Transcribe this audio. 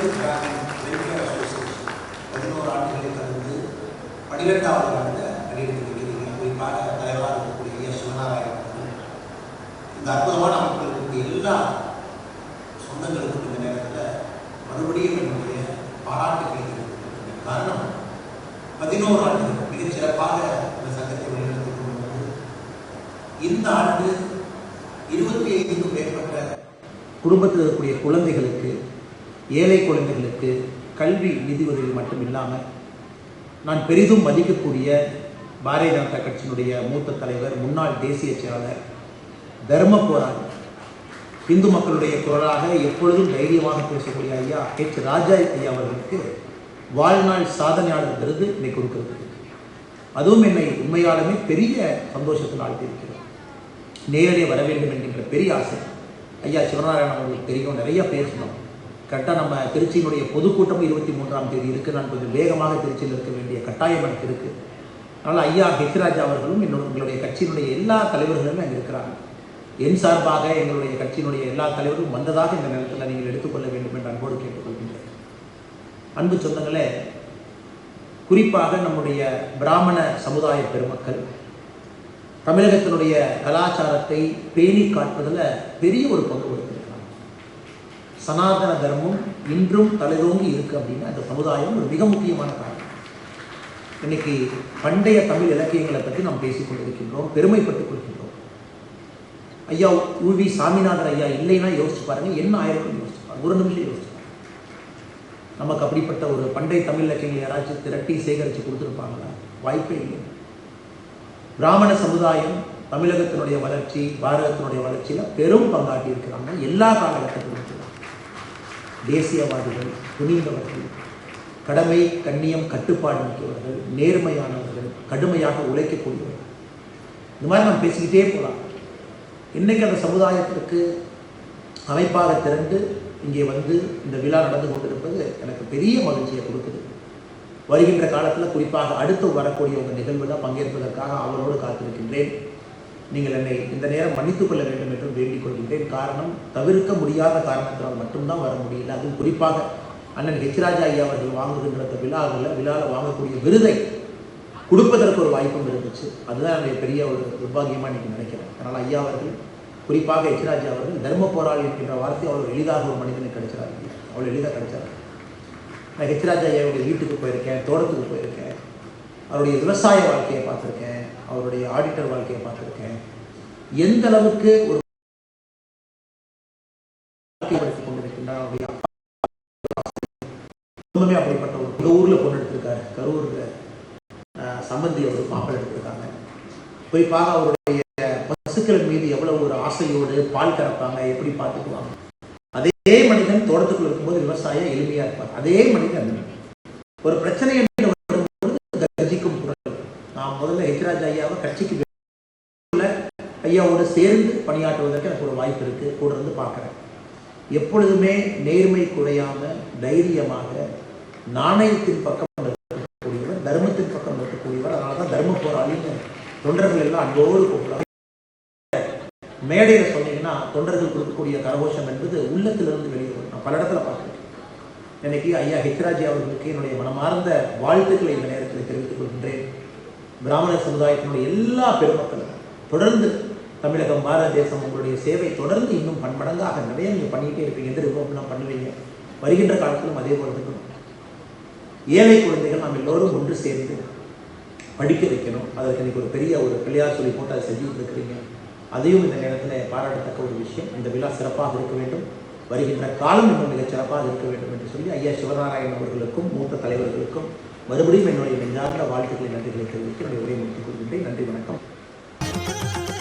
Tamil Nadu Gramin welfare association பதினோரு ஆண்டுகளை கலந்து பன்னிரெண்டாவது ஆண்டு வெளியிட்டு இருக்கிறீங்க குறிப்பாக தலைவராக இருக்கக்கூடிய ஐயா சிவநாராயணன் அவர்கள் இந்த அற்புதமான மக்களுக்கு எல்லா சொந்தங்களுக்கும் இந்த நேரத்தில் மறுபடியும் என்னுடைய பாராட்டுகளை தெரிவித்துக் காரணம் பதினோரு ஆண்டுகள் மிகச் சிறப்பாக இந்த சங்கத்தை வழிநடத்தி கொண்டு இந்த ஆண்டு இருபத்தி ஐந்துக்கும் மேற்பட்ட குடும்பத்தில் இருக்கக்கூடிய குழந்தைகளுக்கு ஏழை குழந்தைகளுக்கு கல்வி நிதி உதவி மட்டும் இல்லாமல் நான் பெரிதும் மதிக்கக்கூடிய பாரதிய ஜனதா கட்சியினுடைய மூத்த தலைவர் முன்னாள் தேசிய செயலாளர் தர்ம போராளி இந்து மக்களுடைய குரலாக எப்பொழுதும் தைரியமாக பேசக்கூடிய ஐயா ஹெச் ராஜா ஐயா அவர்களுக்கு வாழ்நாள் சாதனையாளர் விருது இன்னைக்கு கொடுக்கிறது அதுவும் என்னை உண்மையாலுமே பெரிய சந்தோஷத்தில் ஆழ்த்தியிருக்கிறது. நேரடியாக வர வேண்டும் என்கின்ற பெரிய ஆசை. ஐயா சிவநாராயணன் அவர்களுக்கு தெரியும் நிறைய பேசணும் கரெக்டாக நம்ம திருச்சியினுடைய பொதுக்கூட்டம் இருபத்தி மூன்றாம் தேதி இருக்குது நான் கொஞ்சம் வேகமாக திருச்சியில் இருக்க வேண்டிய கட்டாயம் எனக்கு இருக்குது அதனால் ஐயா ஹெச்ராஜா அவர்களும் என்னோட எங்களுடைய கட்சியினுடைய எல்லா தலைவர்களுமே அங்கே இருக்கிறாங்க. என் சார்பாக எங்களுடைய கட்சியினுடைய எல்லா தலைவரும் வந்ததாக இந்த நேரத்தில் நீங்கள் எடுத்துக்கொள்ள வேண்டும் என்று அன்போடு கேட்டுக்கொள்கின்றேன். அன்பு சொந்தங்களே குறிப்பாக நம்முடைய பிராமண சமுதாய பெருமக்கள் தமிழகத்தினுடைய கலாச்சாரத்தை பேணி காட்டுவதில் பெரிய ஒரு பங்கு கொடுத்திருக்கிறாங்க சனாதன தர்மம் இன்றும் தலைதோங்கி இருக்கு அப்படின்னா அந்த சமுதாயம் ஒரு மிக முக்கியமான காரணம். இன்னைக்கு பண்டைய தமிழ் இலக்கியங்களை பற்றி நாம் பேசிக் கொண்டிருக்கின்றோம் பெருமைப்பட்டுக் கொள்கின்றோம். ஐயா உவி சாமிநாதன் ஐயா இல்லைன்னா யோசிச்சு பாருங்க என்ன ஆயிருக்கும் யோசிச்சு பாருங்க. ஒரு நிமிஷம் யோசிச்சு நமக்கு அப்படிப்பட்ட ஒரு பண்டைய தமிழ் இலக்கியங்கள் யாராச்சும் திரட்டி சேகரித்து கொடுத்துருப்பாங்களா? வாய்ப்பே இல்லை பிராமண சமுதாயம் தமிழகத்தினுடைய வளர்ச்சி பாரதத்தினுடைய வளர்ச்சியில் பெரும் பங்காற்றி இருக்கிறாங்க எல்லா காலகட்டத்திலும் தேசியவாதிகள் துணிந்தவர்கள் கடமை கண்ணியம் கட்டுப்பாடு மிக்கவர்கள் நேர்மையானவர்கள் கடுமையாக உழைக்கக்கூடியவர்கள் இந்த மாதிரி நம்ம பேசிக்கிட்டே போகலாம். இன்றைக்கு அந்த சமுதாயத்திற்கு அமைப்பாக திரண்டு இங்கே வந்து இந்த விழா நடந்து கொண்டிருப்பது எனக்கு பெரிய மகிழ்ச்சியை கொடுக்குது. வருகின்ற காலத்தில் குறிப்பாக அடுத்து வரக்கூடிய உங்கள் நிகழ்வில் பங்கேற்பதற்காக அவரோடு காத்திருக்கின்றேன். நீங்கள் என்னை இந்த நேரம் மன்னித்துக் கொள்ள வேண்டும் என்று வேண்டிக் கொள்கின்றேன். காரணம் தவிர்க்க முடியாத காரணத்தினால் மட்டும்தான் வர முடியல. அதுவும் குறிப்பாக அண்ணன் ஹெச்ராஜா ஐயா அவர்கள் வாங்குகின்ற அந்த விழாவில் விழாவில் வாங்கக்கூடிய விருதை கொடுப்பதற்கு ஒரு வாய்ப்பும் இருந்துச்சு. அதுதான் என்னுடைய பெரிய ஒரு நிர்பாகியமாக நீங்கள் நினைக்கிறேன். அதனால் ஐயா அவர்கள் குறிப்பாக ஹெச்ராஜா அவர்கள் தர்ம போராளி என்கின்ற வார்த்தை அவ்வளோ எளிதாக ஒரு மனிதனுக்கு கிடைச்சிடாது அவ்வளோ எளிதாக கிடைச்சார் நான் ஹெச்ராஜா ஐயாவுடைய வீட்டுக்கு போயிருக்கேன் தோட்டத்துக்கு போயிருக்கேன். அவருடைய விவசாய வாழ்க்கையை பார்த்துருக்கேன் அவருடைய ஆடிட்டர் வாழ்க்கையை பார்த்துருக்கேன். எந்த அளவுக்கு ஒரு வாழ்க்கைப்படுத்திக் கொண்டிருக்கின்றார் அவருடைய குடும்பமே அப்படிப்பட்ட ஒரு எங்கள் ஊரில் பொண்ணு எடுத்திருக்காரு கரூரில் சம்பந்தி அவர் மாப்பிள்ளை எடுத்திருக்காங்க. குறிப்பாக அவருடைய பசுக்கள் மீது எவ்வளவு ஒரு ஆசையோடு பால் கறப்பாங்க எப்படி பார்த்துக்குவாங்க. அதே மனிதன் தோட்டத்துக்குள்ள இருக்கும்போது விவசாயம் எளிமையாக இருப்பார். அதே மனிதன் ஒரு பிரச்சனை என்று வரும்போது கர்ஜிக்கும் குரல் நான் முதல்ல ஹெச்ராஜ் ஐயாவை கட்சிக்கு வெளியில ஐயாவோடு சேர்ந்து பணியாற்றுவதற்கு எனக்கு ஒரு வாய்ப்பு இருக்குது கூட இருந்து பார்க்குறேன். எப்பொழுதுமே நேர்மை குறையாமல் தைரியமாக நாணயத்தின் பக்கம் இருக்கக்கூடியவர் தர்மத்தின் பக்கம் இருக்கக்கூடியவர் அதனால தான் தர்ம போராளின்னு தொண்டர்கள் எல்லாம் அன்போடு கூப்பிடுறாங்க மேடையில் சொன்னீங்கன்னா தொண்டர்கள் கொடுக்கக்கூடிய கரகோஷம் என்பது உள்ளத்திலிருந்து வெளியே வரும். நான் பல இடத்துல பார்க்குறேன் இன்னைக்கு ஐயா ஹெச்ராஜி அவர்களுக்கு என்னுடைய மனமார்ந்த வாழ்த்துக்களை இந்த நேரத்தில் தெரிவித்துக் கொள்கின்றேன். பிராமண சமுதாயத்தினுடைய எல்லா பெருமக்களும் தொடர்ந்து தமிழகம் பாரத தேசம் உங்களுடைய சேவை தொடர்ந்து இன்னும் பன்மடங்காக நிறைய நீங்கள் பண்ணிக்கிட்டே இருப்பீங்க. எந்த ரிஃபார்ம்லாம் பண்ணுவீங்க? வருகின்ற காலத்திலும் அதே போல இருக்கணும் ஏழை குழந்தைகள் நாம் எல்லோரும் ஒன்று சேர்ந்து படிக்க வைக்கணும். அதற்கு இன்னைக்கு ஒரு பெரிய ஒரு பிள்ளையார் சொல்லி போட்டு அதை செஞ்சுட்டு இருக்கிறீங்க அதையும் இந்த நேரத்தில் பாராட்டத்தக்க ஒரு விஷயம். இந்த விழா சிறப்பாக இருக்க வேண்டும். வருகின்ற காலம் இன்னும் மிகச் சிறப்பாக இருக்க வேண்டும் என்று சொல்லி ஐயா சிவநாராயணன் அவர்களுக்கும் மூத்த தலைவர்களுக்கும் மறுபடியும் என்னுடைய நெஞ்சார்ந்த வாழ்த்துக்களை நன்றிகளை தெரிவித்து என்னுடைய உரையை முடித்துக் கொள்கின்றேன். நன்றி வணக்கம்.